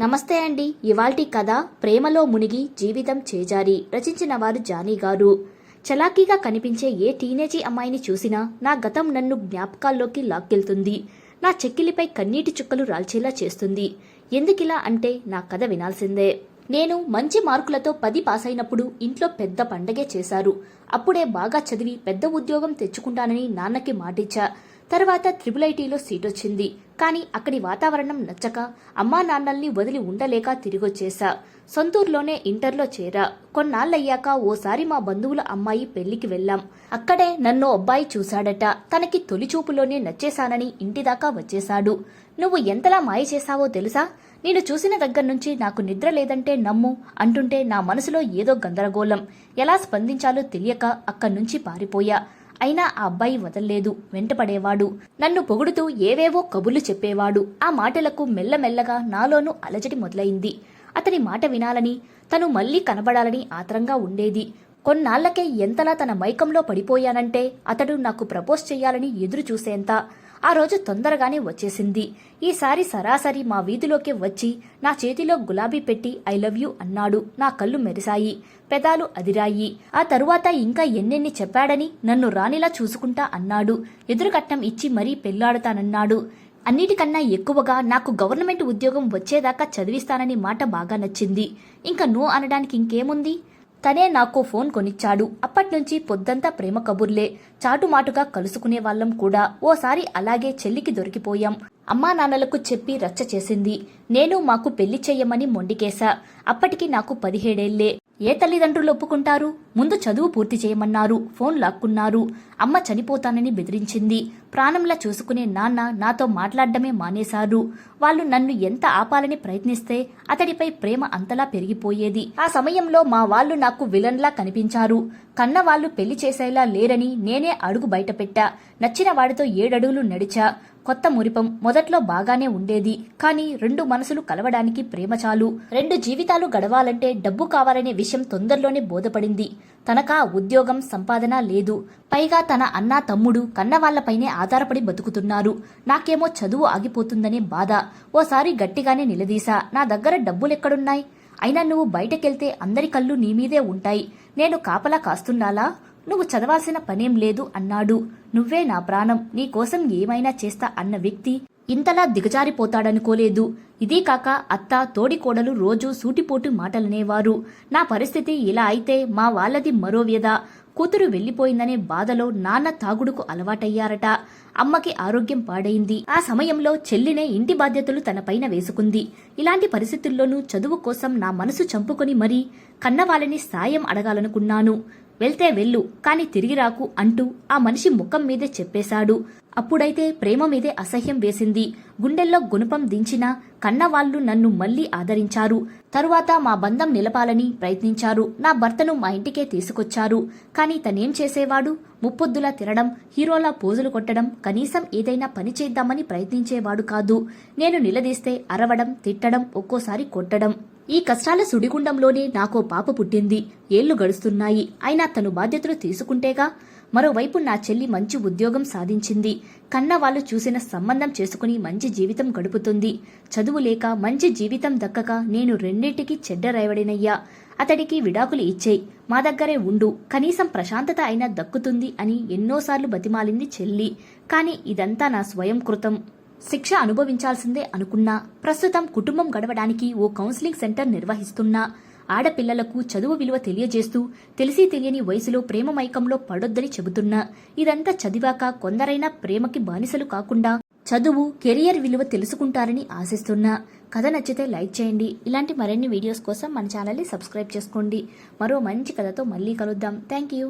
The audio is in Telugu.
నమస్తే అండి. ఇవాల్టి కథ ప్రేమలో మునిగి జీవితం చేజారి రచించిన వారు జానీ గారు. చలాకీగా కనిపించే ఏ టీనేజీ అమ్మాయిని చూసినా నా గతం నన్ను జ్ఞాపకాల్లోకి లాక్కెళ్తుంది. నా చెక్కిలిపై కన్నీటి చుక్కలు రాల్చేలా చేస్తుంది. ఎందుకిలా అంటే నా కథ వినాల్సిందే. నేను మంచి మార్కులతో పది పాస్ అయినప్పుడు ఇంట్లో పెద్ద పండగే చేశారు. అప్పుడే బాగా చదివి పెద్ద ఉద్యోగం తెచ్చుకుంటానని నాన్నకి మాటిచ్చా. తర్వాత త్రిబుల్ ఐటీలో సీట్ వచ్చింది కానీ అక్కడి వాతావరణం నచ్చక అమ్మా నాన్నల్ని వదిలి ఉండలేక తిరిగొచ్చేశా. సొంతూరులోనే ఇంటర్లో చేరా. కొన్నాళ్ళయ్యాక ఓసారి మా బంధువుల అమ్మాయి పెళ్ళికి వెళ్ళాం. అక్కడే నన్ను అబ్బాయి చూశాడట. తనకి తొలి చూపులోనే నచ్చేశానని ఇంటిదాకా వచ్చేశాడు. నువ్వు ఎంతలా మాయ చేశావో తెలుసా? నేను చూసిన దగ్గర నుంచి నాకు నిద్ర లేదంటే నమ్ము అంటుంటే నా మనసులో ఏదో గందరగోళం. ఎలా స్పందించాలో తెలియక అక్కడి నుంచి పారిపోయా. అయినా ఆ అబ్బాయి వదల్లేదు వెంటపడేవాడు. నన్ను పొగుడుతూ ఏవేవో కబుర్లు చెప్పేవాడు. ఆ మాటలకు మెల్లమెల్లగా నాలోనూ అలజడి మొదలైంది. అతని మాట వినాలని తను మళ్ళీ కనబడాలని ఆత్రంగా ఉండేది. కొన్నాళ్ళకే ఎంతలా తన మైకంలో పడిపోయానంటే అతడు నాకు ప్రపోజ్ చెయ్యాలని ఎదురు చూసేంత ఆ రోజు తొందరగానే వచ్చేసింది. ఈసారి సరాసరి మా వీధిలోకి వచ్చి నా చేతిలో గులాబీ పెట్టి ఐ లవ్ యూ అన్నాడు. నా కళ్ళు మెరిశాయి. పెదాలు అదిరాయి. ఆ తరువాత ఇంకా ఎన్నెన్ని చెప్పాడని నన్ను రానిలా చూసుకుంటా అన్నాడు. ఎదురుకట్నం ఇచ్చి మరీ పెళ్ళాడతానన్నాడు. అన్నిటికన్నా ఎక్కువగా నాకు గవర్నమెంట్ ఉద్యోగం వచ్చేదాకా చదివిస్తానని మాట బాగా నచ్చింది. ఇంకా నో అనడానికి ఇంకేముంది? తనే నాకు ఫోన్ కొనిచ్చాడు. అప్పట్నుంచి పొద్దంతా ప్రేమ కబుర్లే. చాటుమాటుగా కలుసుకునే వాళ్ళం కూడా. ఓసారి అలాగే చెల్లికి దొరికిపోయాం. అమ్మా నాన్నలకు చెప్పి రచ్చ చేసింది. నేను మాకు పెళ్ళి చెయ్యమని మొండికేశా. అప్పటికి నాకు పదిహేడేళ్ళే. ఏ తల్లిదండ్రులు ఒప్పుకుంటారు? ముందు చదువు పూర్తి చేయమన్నారు ఫోన్ లాక్కున్నారు. అమ్మ చనిపోతానని బెదిరించింది. ప్రాణంలా చూసుకునే నాన్న నాతో మాట్లాడడమే మానేశారు. వాళ్ళు నన్ను ఎంత ఆపాలని ప్రయత్నిస్తే అతడిపై ప్రేమ అంతలా పెరిగిపోయేది. ఆ సమయంలో మా వాళ్ళు నాకు విలన్లా కనిపించారు. కన్న వాళ్ళు పెళ్ళి చేసేలా లేరని నేనే అడుగు బయటపెట్టా. నచ్చిన వాడితో ఏడడుగులు నడిచా. కొత్త మురిపం మొదట్లో బాగానే ఉండేది. కానీ రెండు మనసులు కలవడానికి ప్రేమ చాలు. రెండు జీవితాలు గడవాలంటే డబ్బు కావాలనే విషయం తొందరలోనే బోధపడింది. తనకా ఉద్యోగం సంపాదన లేదు. పైగా తన అన్న తమ్ముడు కన్నవాళ్ళపైనే ఆధారపడి బతుకుతున్నారు. నాకేమో చదువు ఆగిపోతుందనే బాధ. ఓసారి గట్టిగానే నిలదీశా. నా దగ్గర డబ్బులెక్కడున్నాయి? అయినా నువ్వు బయటకెళ్తే అందరి కళ్ళు నీ మీదే ఉంటాయి. నేను కాపలా కాస్తున్నాలా? నువ్వు చదవాల్సిన పనేం లేదు అన్నాడు. నువ్వే నా ప్రాణం. నీకోసం ఏమైనా చేస్తా అన్న వ్యక్తి ఇంతలా దిగజారిపోతాడనుకోలేదు. ఇదీ కాక అత్త తోడికోడలు రోజూ సూటిపోటు మాటలనేవారు. నా పరిస్థితి ఇలా అయితే మా వాళ్ళది మరో వ్యధ. కూతురు వెళ్ళిపోయిందనే బాధలో నాన్న తాగుడుకు అలవాటయ్యారట. అమ్మకి ఆరోగ్యం పాడైంది. ఆ సమయంలో చెల్లినే ఇంటి బాధ్యతలు తనపైన వేసుకుంది. ఇలాంటి పరిస్థితుల్లోనూ చదువు కోసం నా మనసు చంపుకొని మరీ కన్నవాళ్ళని సాయం అడగాలనుకున్నాను. వెళ్తే వెళ్ళు కాని తిరిగి రాకు అంటూ ఆ మనిషి ముఖం మీదే చెప్పేశాడు. అప్పుడైతే ప్రేమ మీదే అసహ్యం వేసింది. గుండెల్లో గుణపం దించినా కన్నవాళ్ళు నన్ను మళ్ళీ ఆదరించారు. తరువాత మా బంధం నిలపాలని ప్రయత్నించారు. నా భర్తను మా ఇంటికే తీసుకొచ్చారు. కాని తనేం చేసేవాడు? ముప్పొద్దులా తినడం హీరోలా పోజులు కొట్టడం కనీసం ఏదైనా పని చేద్దామని ప్రయత్నించేవాడు కాదు. నేను నిలదీస్తే అరవడం తిట్టడం ఒక్కోసారి కొట్టడం. ఈ కష్టాల సుడిగుండంలోనే నాకో పాప పుట్టింది. ఏళ్ళు గడుస్తున్నాయి. అయినా తను బాధ్యతలు తీసుకుంటేగా మరోవైపు నా చెల్లి మంచి ఉద్యోగం సాధించింది. కన్న వాళ్ళు చూసిన సంబంధం చేసుకుని మంచి జీవితం గడుపుతుంది. చదువు లేక మంచి జీవితం దక్కక నేను రెండింటికి చెడ్డ రైవడినయ్యా అతడికి విడాకులు ఇచ్చేయి మా దగ్గరే ఉండు. కనీసం ప్రశాంతత అయినా దక్కుతుంది అని ఎన్నోసార్లు బతిమాలింది చెల్లి. కాని ఇదంతా నా స్వయం కృతం శిక్ష అనుభవించాల్సిందే అనుకున్నా ప్రస్తుతం కుటుంబం గడవడానికి ఓ కౌన్సిలింగ్ సెంటర్ నిర్వహిస్తున్నా ఆడపిల్లలకు చదువు విలువ తెలియజేస్తూ తెలిసి తెలియని వయసులో ప్రేమ మైకంలో పడొద్దని చెబుతున్నా ఇదంతా చదివాక కొందరైనా ప్రేమకి బానిసలు కాకుండా చదువు కెరియర్ విలువ తెలుసుకుంటారని ఆశిస్తున్నా. కథ నచ్చితే లైక్ చేయండి. ఇలాంటి మరిన్ని వీడియోస్ కోసం మన ఛానల్ని సబ్స్క్రైబ్ చేసుకోండి. మరో మంచి కథతో మళ్ళీ కలుద్దాం. Thank you